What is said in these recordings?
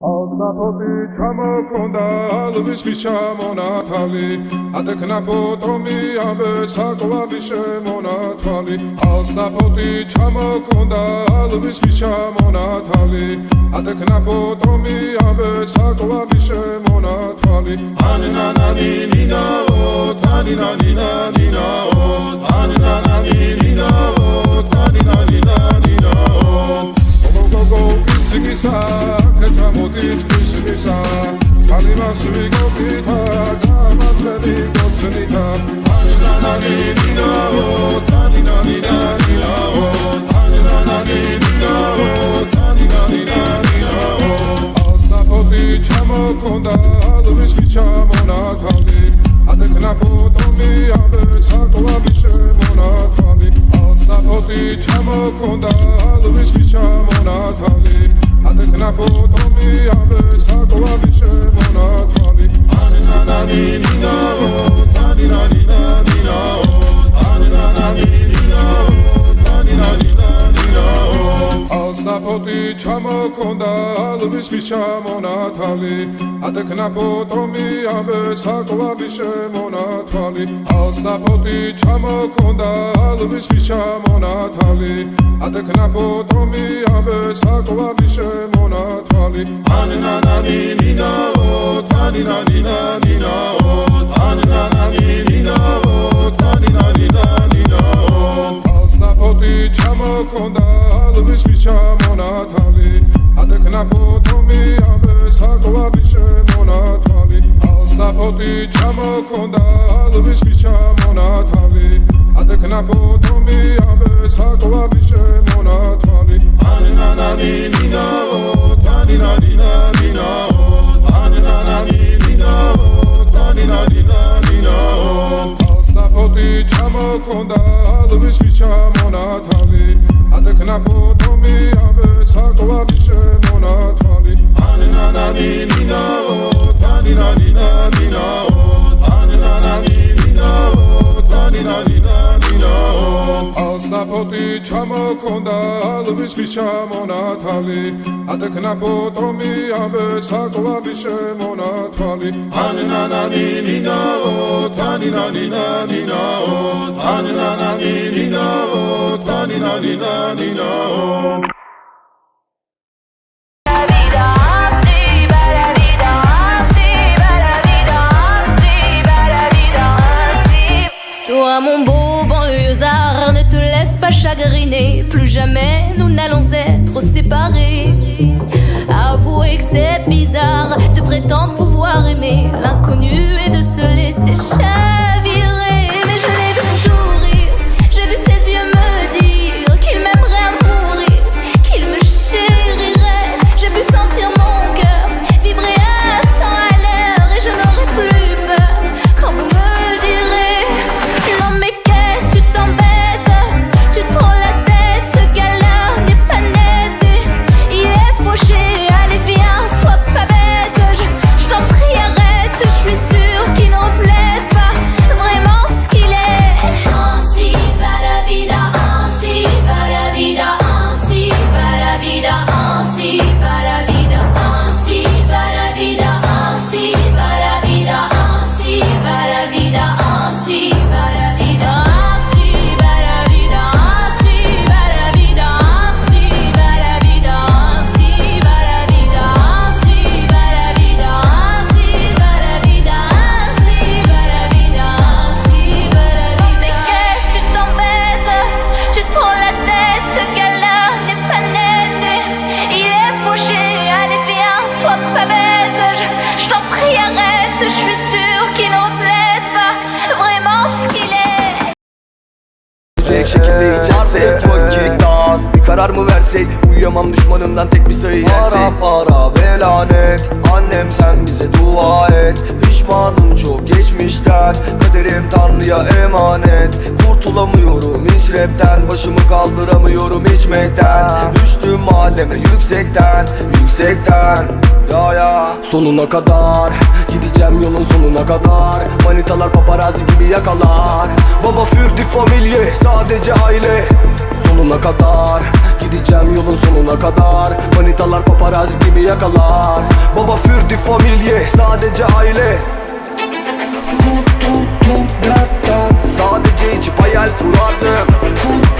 ალნაფობი ჩამოკონდა ალვის ჩამონათალი. ატეკნაფოტომი ამე საკვალი შემონათვალი ალსნაფოტი ჩამოკონდა ალვის ჩამონათალი. ატეკნაფოტომი ამე საკვალი შემონათვალი ანანანი ნინაო თანინანი ნინაო ანანანი ნინაო თანინანი ნინაო. გოგო გოგო სიგისა მოდით ქუსნისა ხალი მას ვიგოთითა გამაძლევი გოცნითა. ანანანი დინაო თანინანი დანილაო. ანანანი დინაო თანინანი დანილაო. ალსნაფობი ჩამოკონდა ალვის ხი ჩამონათალი ადეკნაფოდომი ამბე საკლავი შემონათალი ალსნაფობი ჩამოკონდა ალვის ხი ჩამონათალი ატეკნაკოტომი ამესაკვალი შემონათვალი ანანანინინაო თანირანინანინაო ანანანინინაო თანირანინანინაო ალსნაპოტი ჩამოქონდა ალვისის ჩამონათალი ატეკნაკოტომი ამესაკვალი შემონათვალი ალსნაპოტი ჩამოქონდა ალვის შემონათალი ატკნაფო ტომი ამე საკვალი შემონათალი. ანანანინინაო თანინანინანინაო ანანანინინაო თანინანინანინაო ალსნაპოტი ჩამოქონდა ალვის შემონათალი ატკნაფო ტომი ამე საკვალი შემონათალი. ალსნაპოტი ჩამოქონდა ალვის შემონათალი ქონდა ალვის ჩამონათალი ატკნაფო თომი აბე საკვარი შემონათალი. ანანანი ნინაო თანინანი ნინაო ანანანი ნინაო თანინანი ნინაო ალსნაფოტი ჩამოქონდა ალვის ჩამონათალი ატკნაფო თომი აბე საკვარი შემონათალი. ანანანი ნინაო Toi mon beau banlieusard, ne te laisse pas chagriner, plus jamais nous n'allons être séparés. Avouez que c'est bizarre de prétendre pouvoir aimer l'inconnu et de se laisser chercher. Karar mı versek? Uyuyamam düşmanımdan tek bir sayı yersek Para para ve lanet Annem sen bize dua et. Pişmanım çok geçmişten. Kaderim tanrıya emanet. Kurtulamıyorum hiç rapten Başımı kaldıramıyorum içmekten. Düştüm mahalleme yüksekten Yüksekten. Ya ya. Sonuna kadar Gideceğim yolun sonuna kadar. Manitalar paparazzi gibi yakalar. Baba fürdü familye sadece aile. Sonuna kadar Gideceğim yolun sonuna kadar. Manitalar paparazzi gibi yakalar. Baba für die Familie sadece aile. Sadece içip hayal kurardım. Kurtuldum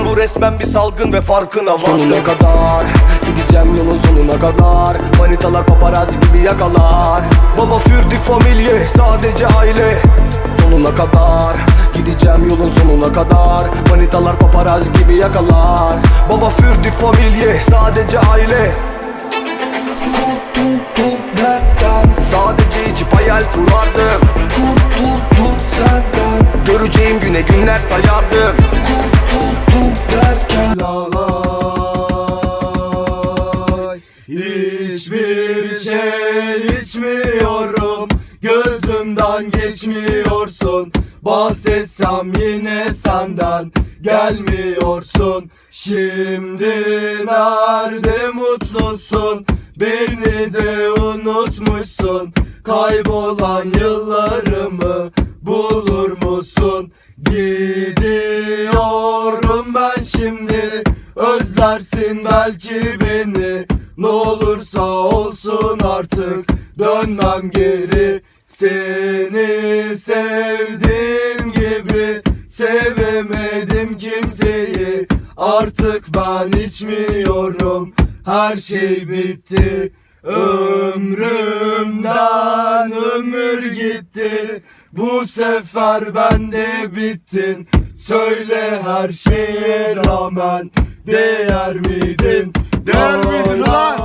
Bu resmen bir salgın ve farkına vardım Sonuna kadar. Gideceğim yolun sonuna kadar. Manitalar paparazzi gibi yakalar. Baba für die Familie sadece aile. Sonuna kadar. Gideceğim yolun sonuna kadar. Manitalar paparazzi gibi yakalar. Baba für die Familie sadece aile. Kurtuldum dertten Sadece içip hayal kurardım. Kurtuldum senden. Göreceğim güne günler sayardım geçmiyorsun. Bahsetsem yine senden Gelmiyorsun. Şimdi nerede mutlusun? Beni de unutmuşsun. Kaybolan yıllarımı Bulur musun? Gidiyorum ben şimdi. Özlersin belki beni. Ne olursa olsun artık Dönmem geri Seni sevdiğim gibi Sevemedim kimseyi. Artık ben içmiyorum Her şey bitti. Ömrümden ömür gitti. Bu sefer ben de bittin. Söyle her şeye rağmen Değer miydin? Değer miydin lan?